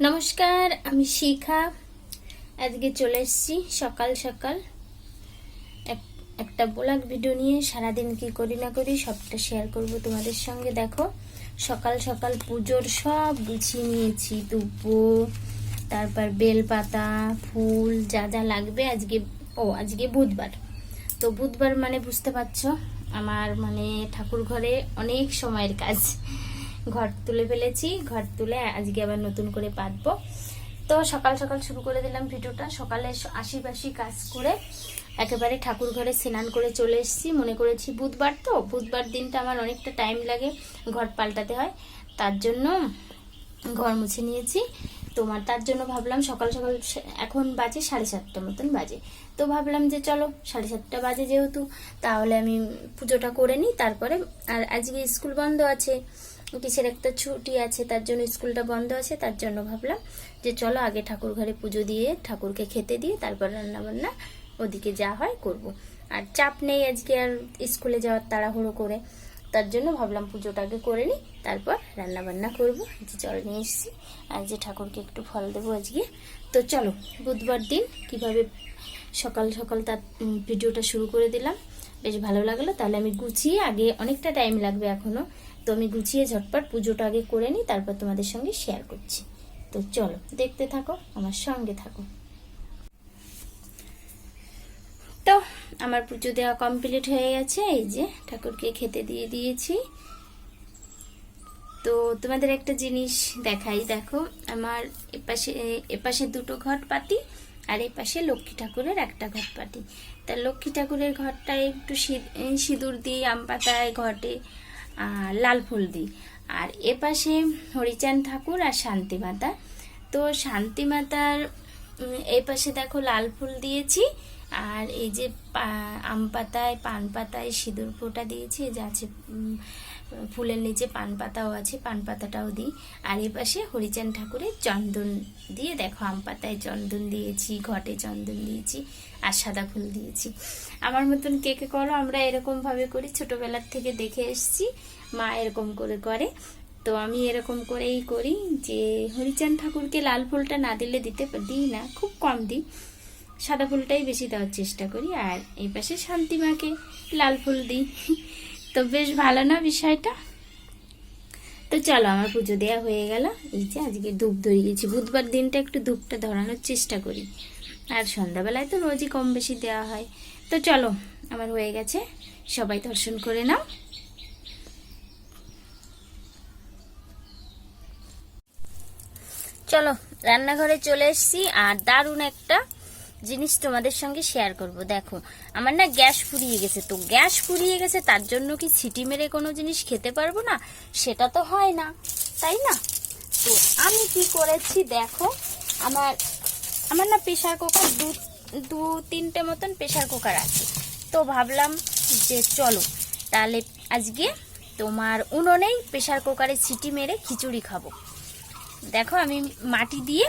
নমস্কার, আমি শিখা। আজকে চলে এসেছি সকাল সকাল। এক- একটা ব্লগ ভিডিও নিয়ে সারাদিন কি করি না করি সবটা শেয়ার করব তোমাদের সঙ্গে। দেখো, সকাল সকাল পুজোর সব গুছিয়ে নিয়েছি। দুপুর তারপর বেলপাতা, ফুল, যা যা লাগবে আজকে, ও, আজকে বুধবার। তো বুধবার মানে বুঝতে পারছ, আমার মানে ঠাকুর ঘরে অনেক সময়ের কাজ। ঘর তুলে ফেলেছি, ঘর তুলে আজকে আবার নতুন করে পাতবো। তো সকাল সকাল শুরু করে দিলাম ভিডিওটা। সকালে আশিপাশি কাজ করে একেবারে ঠাকুর ঘরে স্নান করে চলে এসেছি। মনে করেছি বুধবার তো, বুধবার দিনটা আমার অনেকটা টাইম লাগে ঘর পাল্টাতে হয়। তার জন্য ঘর মুছে নিয়েছি। তোমার তার জন্য ভাবলাম সকাল সকাল এখন বাজে সাড়ে সাতটা মতন বাজে। তো ভাবলাম যে চলো সাড়ে সাতটা বাজে যেহেতু, তাহলে আমি পুজোটা করে নিই, তারপরে আর আজকে স্কুল বন্ধ আছে। কিসের একটা ছুটি আছে, তার জন্য স্কুলটা বন্ধ আছে, তার জন্য ভাবলাম যে চলো আগে ঠাকুর ঘরে পুজো দিয়ে ঠাকুরকে খেতে দিয়ে তারপর রান্না বান্না ওদিকে যা হয় করব। আর চাপ নেই আজকে আর স্কুলে যাওয়ার তাড়াহুড়ো করে। তার জন্য ভাবলাম পুজোটাকে করে নিই, তারপর রান্না বান্না করব যে জল নিয়ে এসেছি, আর যে ঠাকুরকে একটু ফল দেবো আজকে। তো চলো, বুধবার দিন কীভাবে সকাল সকাল তার ভিডিওটা শুরু করে দিলাম। বেশ ভালো লাগল, তাহলে আমি গুছিয়ে আগে অনেকটা টাইম লাগবে এখনও। তো আমি গুছিয়ে ঝটপট পুজোটা আগে করে নিই, তারপর তোমাদের সঙ্গে শেয়ার করছি। তো চলো, দেখতে থাকো, আমার সঙ্গে থাকো। তো, আমার পুজো দেওয়া কমপ্লিট হয়ে গেছে, এই যে ঠাকুরকে খেতে দিয়ে দিয়েছি। তো তোমাদের একটা জিনিস দেখাই, দেখো, আমার এপাশে এপাশে দুটো ঘট পাতি আর এপাশে লক্ষ্মী ঠাকুরের একটা ঘট পাতি তা লক্ষ্মী ঠাকুরের ঘরটায় একটু সিঁদুর দিই আম পাতায় ঘটে। লাল ফুল দিই আর এপাশে হরিচাঁদ ঠাকুর আর শান্তি মাতা। তো শান্তি মাতার উম, এই পাশে দেখো লাল ফুল দিয়েছি। আর এই যে আম পাতায় পান পাতায় সিঁদুর ফোঁটা দিয়েছি। এই যে আছে ফুলের নিচে পান পাতাও আছে পান পাতাটাও দিই। আর এ পাশে হরিচাঁদ ঠাকুরের চন্দন দিয়ে দেখো আম পাতায় চন্দন দিয়েছি ঘটে চন্দন দিয়েছি আর সাদা ফুল দিয়েছি। আমার মতন কে কে করো আমরা এরকম ভাবে করি। ছোটবেলার থেকে দেখে এসেছি। মা এরকম করে করে। তো আমি এরকম করেই করি যে, হরিচাঁদ ঠাকুরকে লাল ফুলটা না দিলে দিতে দিই না, খুব কম দিই। সাদা ফুলটাই বেশি দেওয়ার চেষ্টা করি আর এই পাশে শান্তিমাকে লাল ফুল দিই। তো বেশ ভালো না বিষয়টা? তো চলো, আমার পুজো দেওয়া হয়ে গেল। এই যে আজকে ধূপ ধরে গেছি। বুধবার দিনটা একটু ধূপটা ধরানোর চেষ্টা করি। আর সন্ধ্যাবেলায় তো রোজই কম বেশি দেওয়া হয়। তো চলো, আমার হয়ে গেছে। সবাই দর্শন করে নাও। চলো, রান্নাঘরে চলে এসেছি, আর দারুণ একটা জিনিস তোমাদের সঙ্গে শেয়ার করব। দেখো, আমার না গ্যাস ফুরিয়ে গেছে, তো গ্যাস ফুরিয়ে গেছে, তার জন্য কি ছিটি মেরে কোনো জিনিস খেতে পারব না? সেটা তো হয় না, তাই না? তো আমি কি করেছি, দেখো, আমার আমার না প্রেশার কুকার দু দু তিনটে মতন প্রেশার কুকার আছে। তো ভাবলাম যে চলো, তাহলে আজকে তোমার উনুনেই প্রেশার কুকারে সিটি মেরে খিচুড়ি খাব। দেখো, আমি মাটি দিয়ে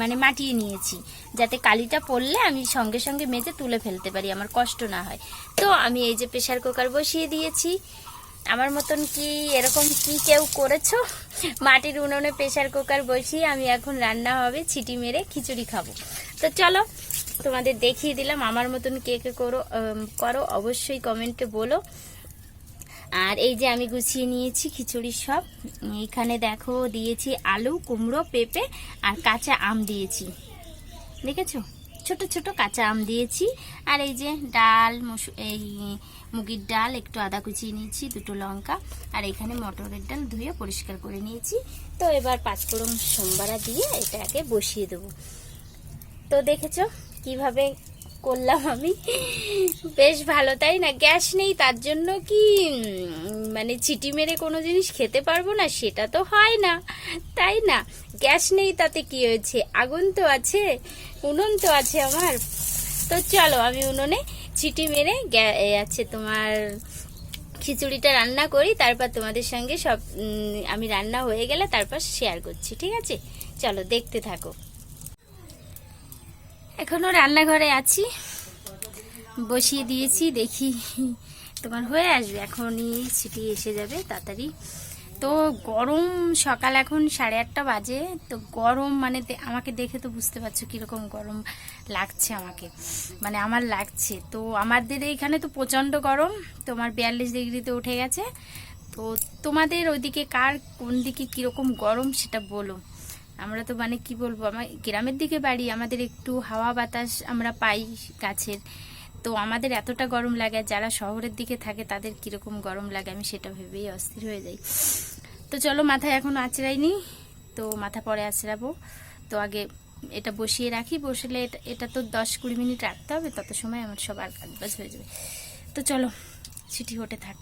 মানে মাটিয়ে নিয়েছি। যাতে কালিটা পড়লে আমি সঙ্গে সঙ্গে মেজে তুলে ফেলতে পারি, আমার কষ্ট না হয়। তো আমি এই যে প্রেশার কুকার বসিয়ে দিয়েছি। আমার মতন কি এরকম কি কেউ করেছ? মাটির উনুনে প্রেশার কুকার বসিয়ে আমি এখন রান্না হবে, ছিটি মেরে খিচুড়ি খাব। তো চলো, তোমাদের দেখিয়ে দিলাম। আমার মতন কে কে করো করো, অবশ্যই কমেন্টে বলো। আর এই যে আমি গুছিয়ে নিয়েছি খিচুড়ি সব। এখানে দেখো দিয়েছি আলু, কুমড়ো, পেঁপে আর কাঁচা আম দিয়েছি। দেখেছ? ছোট ছোট কাঁচা আম দিয়েছি। আর এই যে ডাল এই মুগির ডাল, একটু আদা কুচিয়ে নিয়েছি, দুটো লঙ্কা। আর এখানে মটরের ডাল ধুয়ে পরিষ্কার করে নিয়েছি। তো এবার পাঁচফোড়ন সোমবারা দিয়ে এটাকে বসিয়ে দেবো। তো দেখেছ কীভাবে করলাম আমি। বেশ ভালো, তাই না? গ্যাস নেই, তার জন্য কি মানে চিটি মেরে কোনো জিনিস খেতে পারব না, সেটা তো হয় না, তাই না? গ্যাস নেই, তাতে কি হয়েছে? আগুন তো আছে, উনুন তো আছে আমার। তো চলো, আমি উনুনে চিটি মেরে আছে তোমার খিচুড়িটা রান্না করি, তারপর তোমাদের সঙ্গে সব আমি রান্না হয়ে গেলে তারপর শেয়ার করছি, ঠিক আছে? চলো, দেখতে থাকো। এখনও রান্নাঘরে আছি। বসিয়ে দিয়েছি, দেখি তোমার হয়ে আসবে। এখনই সিটি এসে যাবে তাড়াতাড়ি। তো গরম সকাল এখন সাড়ে আটটা বাজে। তো গরম মানে আমাকে দেখে তো বুঝতে পারছ কীরকম গরম লাগছে আমাকে। মানে আমার লাগছে। তো আমাদের এইখানে তো প্রচণ্ড গরম। তোমার বিয়াল্লিশ ডিগ্রিতে উঠে গেছে। তো তোমাদের ওইদিকে কার কোন দিকে কীরকম গরম সেটা বলো। আমরা তো মানে কি বলব, আমার গ্রামের দিকে বাড়ি, আমাদের একটু হাওয়া বাতাস আমরা পাই গাছের। তো আমাদের এতটা গরম লাগে, যারা শহরের দিকে থাকে তাদের কীরকম গরম লাগে আমি সেটা ভেবেই অস্থির হয়ে যাই। তো চলো মাথায় এখন আঁচড়াইনি, তো মাথা পরে আঁচড়াবো। তো আগে এটা বসিয়ে রাখি, বসলে এটা এটা তো দশ কুড়ি মিনিট রাখতে হবে, তত সময় আমার সব আর কাজবাজ হয়ে যাবে। তো চলো চিঠি ওঠে থাক।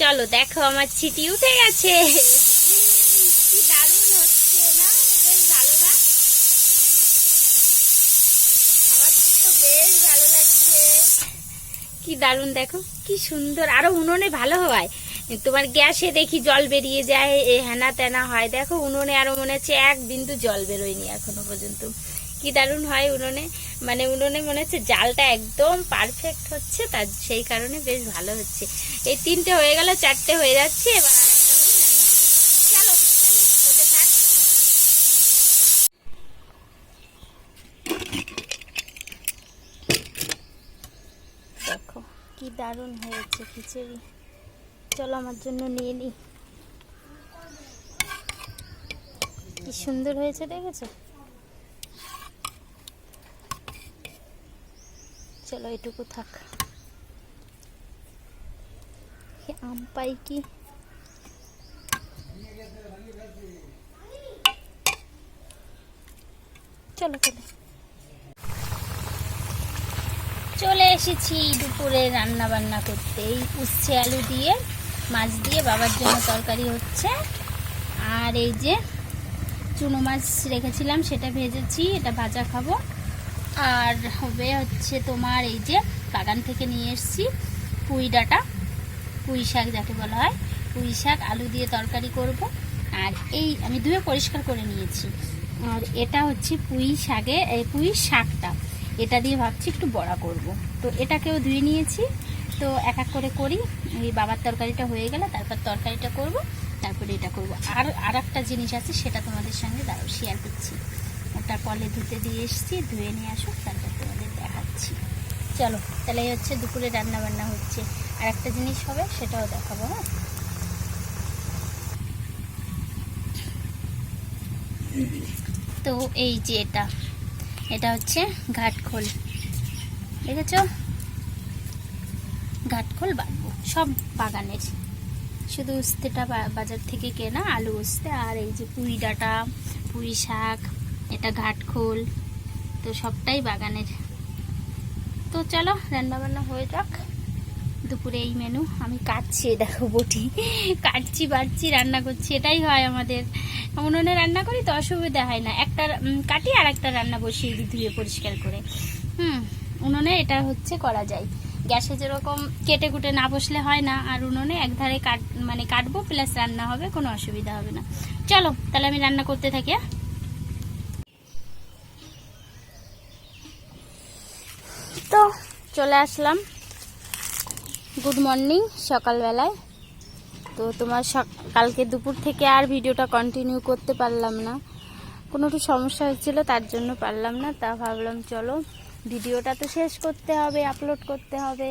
চলো, দেখো আমার চিঠি উঠে গেছে কি দারুণ হচ্ছে না বেশ ভালো না আমার তো বেশ ভালো লাগছে কি দারুণ, দেখো কি সুন্দর। আরও উনুনে ভালো হয়। তোমার গ্যাসে দেখি জল বেরিয়ে যায়, এ হেনা তেনা হয়। দেখো উনুনে আরও মনে হচ্ছে এক বিন্দু জল বেরোয়নি এখনও পর্যন্ত। কি দারুণ হয় উনুনে। মানে উনুনে মনে হচ্ছে জালটা একদম পারফেক্ট হচ্ছে, তার সেই কারণে বেশ ভালো হচ্ছে। এই তিনটে হয়ে গেল, চারটে হয়ে যাচ্ছে, এবার আরেকটা হলে নামিয়ে দেবো। চলো তাহলে হতে থাক দেখো কি দারুণ হয়েছে খিচুড়ি। চলো আমার জন্য নিয়ে নি। কি সুন্দর হয়েছে দেখেছ? চলো এটুকু থাক। আম পাই কি? চলো চলো। চলে এসেছি দুপুরে রান্না বান্না করতে এই উচ্ছে, আলু দিয়ে, মাছ দিয়ে, বাবার জন্য তরকারি হচ্ছে। আর এই যে চুনো মাছ রেখেছিলাম, সেটা ভেজেছি, এটা ভাজা খাব। আর হবে হচ্ছে তোমার এই যে বাগান থেকে নিয়ে এসেছি পুঁই ডাটা, পুঁই শাক যাকে বলা হয়। পুঁই শাক, আলু দিয়ে তরকারি করব। আর এই আমি ধুয়ে পরিষ্কার করে নিয়েছি। আর এটা হচ্ছে পুঁই শাকে, এই পুঁই শাকটা। এটা দিয়ে ভাবছি একটু বড়া করব। তো এটাকেও ধুয়ে নিয়েছি। তো এক এক করে করি। এই বাবার তরকারিটা হয়ে গেলে তারপর তরকারিটা করব, তারপরে এটা করব। আর আর একটা জিনিস আছে, সেটা তোমাদের সঙ্গে দাঁড়াও শেয়ার করছি। ওটা কলে ধুতে দিয়ে এসেছি, ধুয়ে নিয়ে আসো, তারপর তোমাদের দেখাচ্ছি। চলো, তাহলে এই হচ্ছে দুপুরে রান্না বান্না হচ্ছে। আর একটা জিনিস হবে, সেটাও দেখাবো হ্যাঁ? তো এই যে এটা এটা হচ্ছে ঘাটখোল। দেখেছ? ঘাটখোল বাড়বো সব বাগানের। শুধু উস্তেটা বাজার থেকে কেনা আলু উস্তে আর এই যে পুঁই ডাঁটা, পুঁই শাক, এটা ঘাটখোল, তো সবটাই বাগানের। তো চলো, রান্নাবান্না হয়ে যাক। দুপুরে এই মেনু আমি কাটছি দেখো বটি। কাটছি বাড়ছি রান্না করছি, এটাই হয় আমাদের। উনুনে রান্না করি তো অসুবিধা হয় না। একটা কাটি আর একটা রান্না বসিয়ে দিই ধুয়ে পরিষ্কার করে। হুম, উনুনে এটা হচ্ছে করা যায়। গ্যাসে যেরকম কেটে কুটে না বসলে হয় না, আর উনুনে একধারে কাট মানে কাটবো প্লাস রান্না হবে, কোনো অসুবিধা হবে না। চলো, তাহলে আমি রান্না করতে থাকি হ্যাঁ? তো, চলে আসলাম। গুড মর্নিং সকালবেলায়। তো তোমার কালকে দুপুর থেকে আর ভিডিওটা কন্টিনিউ করতে পারলাম না। কোনো একটু সমস্যা হচ্ছিল তার জন্য পারলাম না। তা ভাবলাম, চলো ভিডিওটা তো শেষ করতে হবে আপলোড করতে হবে।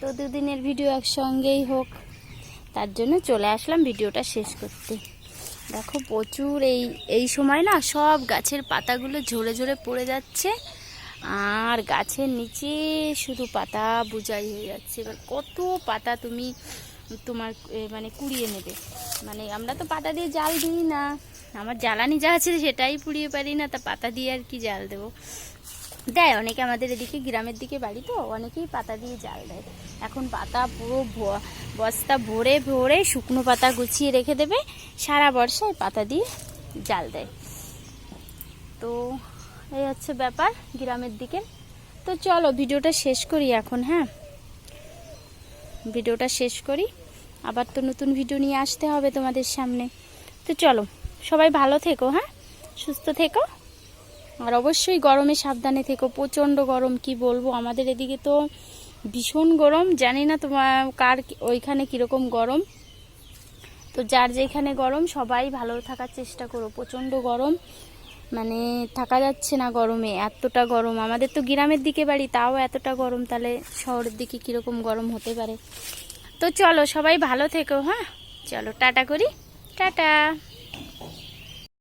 তো দুদিনের ভিডিও একসঙ্গেই হোক। তার জন্য চলে আসলাম ভিডিওটা শেষ করতে। দেখো প্রচুর এই এই সময় না সব গাছের পাতাগুলো ঝরে ঝরে পড়ে যাচ্ছে। আর গাছের নিচে শুধু পাতা বুঝাই হয়ে যাচ্ছে। এবার কত পাতা তুমি তোমার মানে কুড়িয়ে নেবে। মানে আমরা তো পাতা দিয়ে জাল দিই না। আমার জ্বালানি যা আছে সেটাই পুড়িয়ে পারি না, তা পাতা দিয়ে আর কি জাল দেবো? দেয় অনেকে আমাদের এদিকে, গ্রামের দিকে বাড়ি তো, অনেকেই পাতা দিয়ে জাল দেয়। এখন পাতা পুরো বস্তা ভরে ভরে শুকনো পাতা গুছিয়ে রেখে দেবে, সারা বর্ষায় পাতা দিয়ে জাল দেয়। তো এই হচ্ছে ব্যাপার গ্রামের দিকে। তো চলো ভিডিওটা শেষ করি এখন হ্যাঁ? ভিডিওটা শেষ করি। আবার তো নতুন ভিডিও নিয়ে আসতে হবে তোমাদের সামনে। তো চলো, সবাই ভালো থেকো হ্যাঁ? সুস্থ থেকো। আর অবশ্যই গরমে সাবধানে থেকো। প্রচণ্ড গরম, কি বলব? আমাদের এদিকে তো ভীষণ গরম। জানি না তোমার কার ওইখানে কীরকম গরম। তো যার যেখানে গরম, সবাই ভালো থাকার চেষ্টা করো। প্রচণ্ড গরম। মানে থাকা যাচ্ছে না গরমে, এতটা গরম। আমাদের তো গ্রামের দিকে বাড়ি, তাও এতটা গরম। তাহলে শহরের দিকে কীরকম গরম হতে পারে? তো চলো সবাই ভালো থেকো হ্যাঁ? চলো, টাটা করি। টাটা।